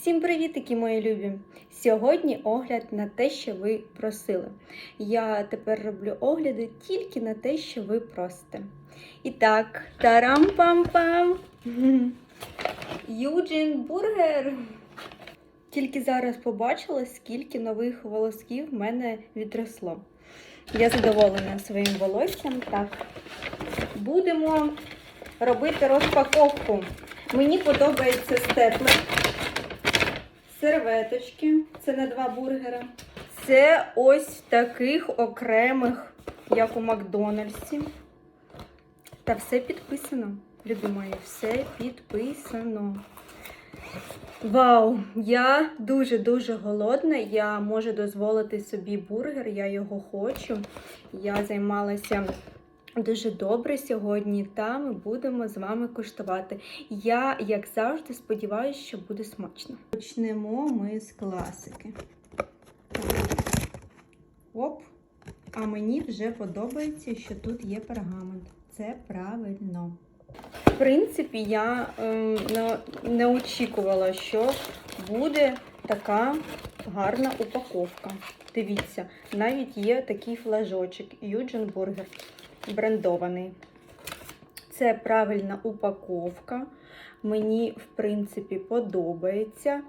Всім привітики, мої любі! Сьогодні огляд на те, що ви просили. Я тепер роблю огляди тільки на те, що ви просите. І так, тарам-пам-пам! Юджин Бургер! Тільки зараз побачила, скільки нових волосків в мене відросло. Я задоволена своїм волоссям. Так, будемо робити розпаковку. Мені подобається степлер серветочки. Це на два бургера. Це ось в таких окремих, як у Макдональдсі. Та все підписано. Любі мої, все підписано. Вау! Я дуже-дуже голодна. Я можу дозволити собі бургер, я його хочу. Я займалася дуже добре сьогодні, та ми будемо з вами куштувати. Я, як завжди, сподіваюся, що буде смачно. Почнемо ми з класики. Оп! А мені вже подобається, що тут є пергамент. Це правильно. В принципі, я е, не, очікувала, що буде така гарна упаковка. Дивіться, навіть є такий флажочок Юджин Бургер брендований. Це правильна упаковка. Мені, в принципі, подобається.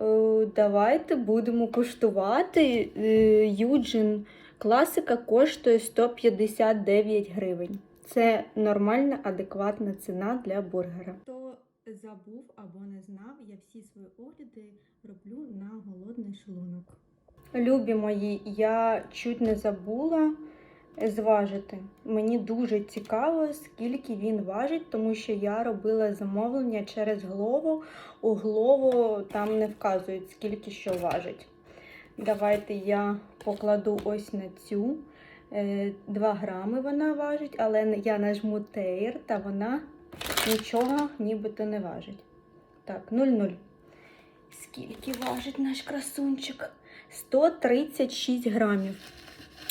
Е, Давайте будемо куштувати. Е, Юджин класика коштує 159 гривень. Це нормальна, адекватна ціна для бургера. Хто забув або не знав, я всі свої огляди роблю на голодний шлунок. Любі мої, я чуть не забула зважити. Мені дуже цікаво, скільки він важить, тому що я робила замовлення через Глово. У Глово там не вказують, скільки що важить. Давайте я покладу ось на цю. 2 грами вона важить, але я нажму тейр, та вона нічого нібито не важить. Так, 0,0. Скільки важить наш красунчик? 136 грамів.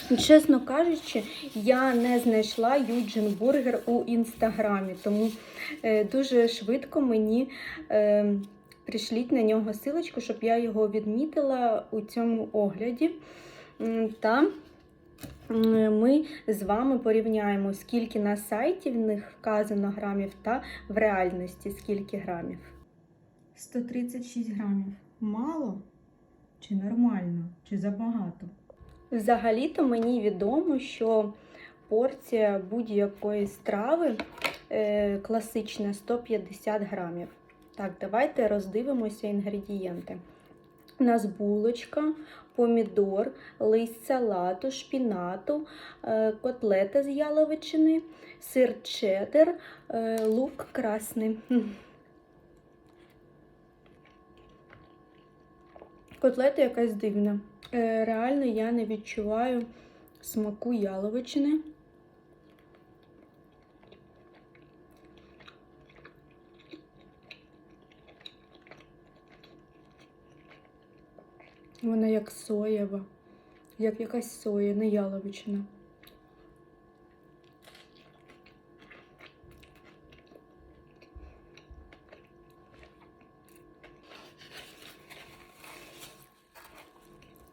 Чесно кажучи, я не знайшла Юджин Бургер у інстаграмі, тому е, дуже швидко мені е, прийшліть на нього силочку, щоб я його відмітила у цьому огляді. Та ми з вами порівняємо, скільки на сайті в них вказано грамів, та в реальності скільки грамів. 136 грамів. Мало чи нормально, чи забагато? Взагалі-то мені відомо, що порція будь-якої страви е, класична 150 грамів. Так, давайте роздивимося інгредієнти. У нас булочка, помідор, лист салату, шпінату, е, котлета з яловичини, сир чеддер, е, лук красний. Котлета якась дивна. Е, Реально я не відчуваю смаку яловичини. Вона як соєва, як якась соя, не яловичина.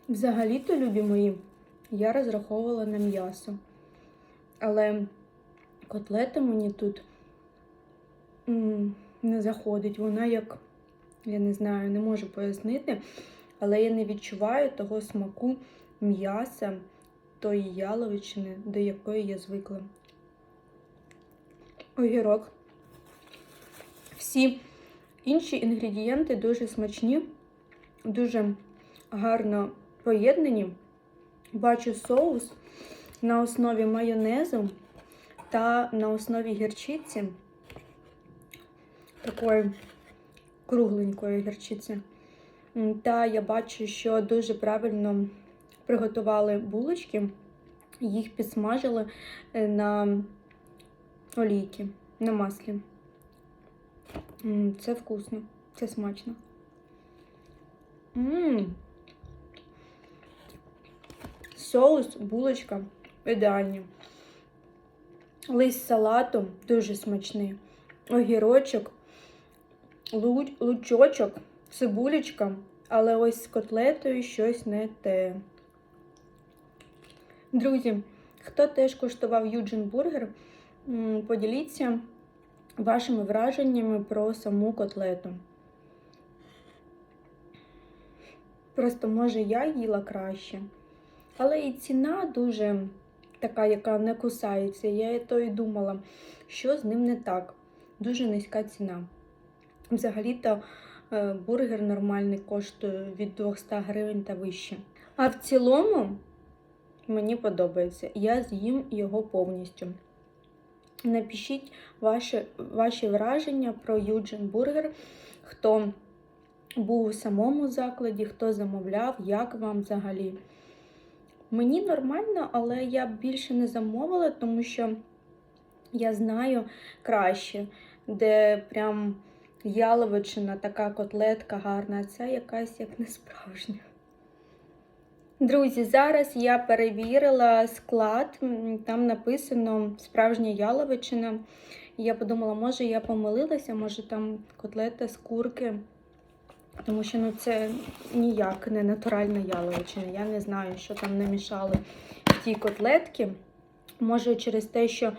Взагалі-то, любі мої, я розраховувала на м'ясо. Але котлета мені тут не заходить. Вона як, я не знаю, не можу пояснити, але я не відчуваю того смаку м'яса, тої яловичини, до якої я звикла. Огірок. Всі інші інгредієнти дуже смачні, дуже гарно поєднані. Бачу соус на основі майонезу та на основі гірчиці, такої кругленької гірчиці. Та я бачу, що дуже правильно приготували булочки, їх підсмажили е, на олійки, на маслі. Це вкусно, це смачно. Ммм. Соус, булочка ідеальні. Лист салату дуже смачний. Огірочок, лучочок цибулечка, але ось з котлетою щось не те. Друзі, хто теж куштував Юджин бургер, поділіться вашими враженнями про саму котлету. Просто, може, я їла краще. Але і ціна дуже така, яка не кусається. Я то і думала, що з ним не так. Дуже низька ціна. Взагалі-то е, бургер нормальний коштує від 200 гривень та вище. А в цілому мені подобається. Я з'їм його повністю. Напишіть ваші, ваші враження про Юджин Бургер, хто був у самому закладі, хто замовляв, як вам взагалі. Мені нормально, але я б більше не замовила, тому що я знаю краще, де прям яловичина, така котлетка гарна, а це якась як не справжня. Друзі, зараз я перевірила склад, там написано справжня яловичина. Я подумала, може я помилилася, може там котлета з курки. Тому що ну, це ніяк не натуральна яловичина. Я не знаю, що там намішали в ті котлетки. Може, через те, що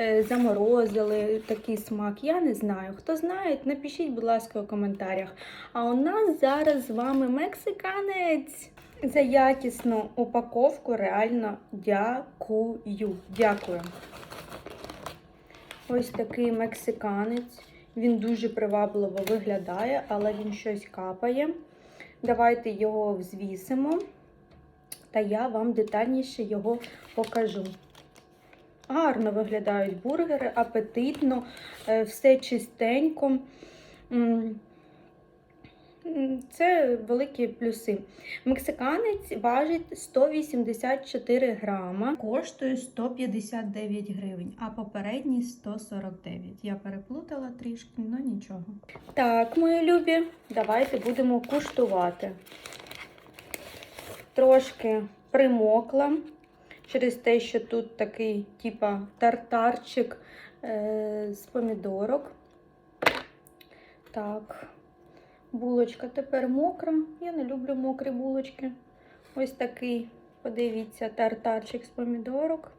е, заморозили такий смак, я не знаю. Хто знає, напишіть, будь ласка, у коментарях. А у нас зараз з вами мексиканець. За якісну упаковку реально дякую. Дякую. Ось такий мексиканець. Він дуже привабливо виглядає, але він щось капає. Давайте його взвісимо, та я вам детальніше його покажу. Гарно виглядають бургери, апетитно, е, все чистенько. Це великі плюси. Мексиканець важить 184 грама, коштує 159 гривень, а попередній 149. Я переплутала трішки, ну нічого. Так, мої любі, давайте будемо куштувати. Трошки примокла через те, що тут такий, типа, тартарчик е- з помідорок. Так. Булочка тепер мокра. Я не люблю мокрі булочки. Ось такий, подивіться, тартарчик з помідорок.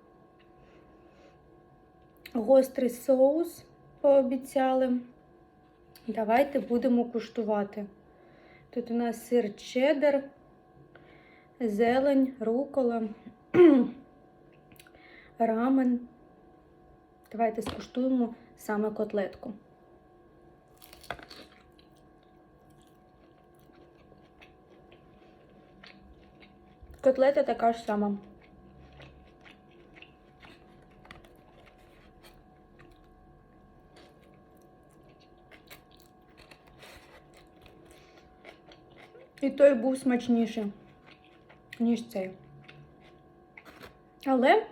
Гострий соус пообіцяли. Давайте будемо куштувати. Тут у нас сир чеддер, зелень, рукола, рамен. Давайте скуштуємо саме котлетку. Котлета така ж сама. І той був смачніший, ніж цей. Але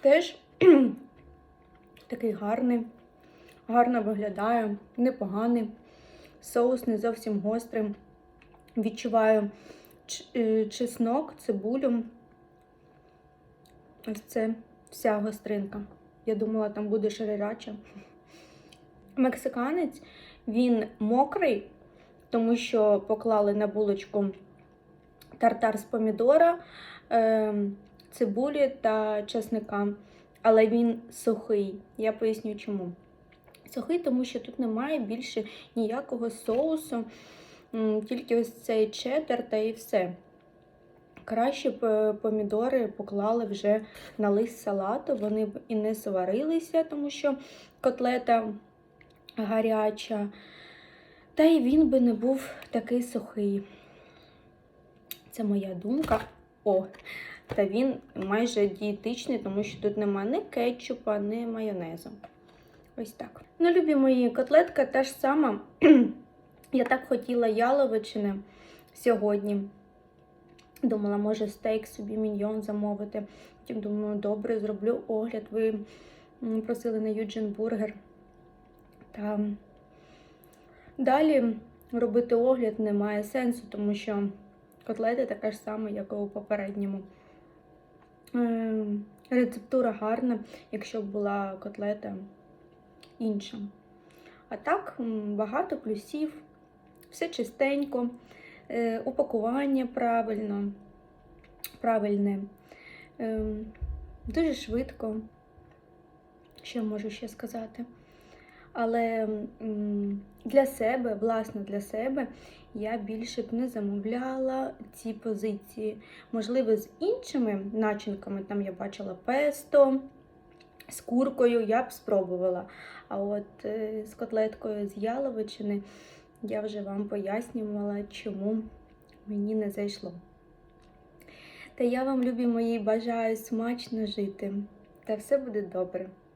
теж такий гарний, гарно виглядає, непоганий. Соус не зовсім гострий. Відчуваю чеснок, цибулю. Ось це вся гостринка. Я думала, там буде шарирача. Мексиканець, він мокрий, тому що поклали на булочку тартар з помідора, е, цибулі та чесника. Але він сухий. Я поясню чому. Сухий, тому що тут немає більше ніякого соусу. Тільки ось цей чеддер та і все. Краще б е, помідори поклали вже на лист салату, вони б і не сварилися, тому що котлета гаряча. Та й він би не був такий сухий. Це моя думка. О, та він майже дієтичний, тому що тут нема ні кетчупа, ні майонезу. Ось так. Ну, любі мої, котлетка та ж сама. Я так хотіла яловичини сьогодні. Думала, може стейк собі міньйон замовити. Потім думаю, добре, зроблю огляд. Ви просили на Юджин бургер. Та далі робити огляд немає сенсу, тому що котлета така ж сама, як і у попередньому. Ем, Рецептура гарна, якщо б була котлета інша. А так, багато плюсів. Все чистенько, е, упакування правильно, правильне, ем, дуже швидко. Що можу ще сказати? Але для себе, власне, для себе, я більше б не замовляла ці позиції. Можливо, з іншими начинками, там я бачила песто, з куркою я б спробувала. А от е, з котлеткою з яловичини я вже вам пояснювала, чому мені не зайшло. Та я вам, любі мої, бажаю смачно жити. Та все буде добре.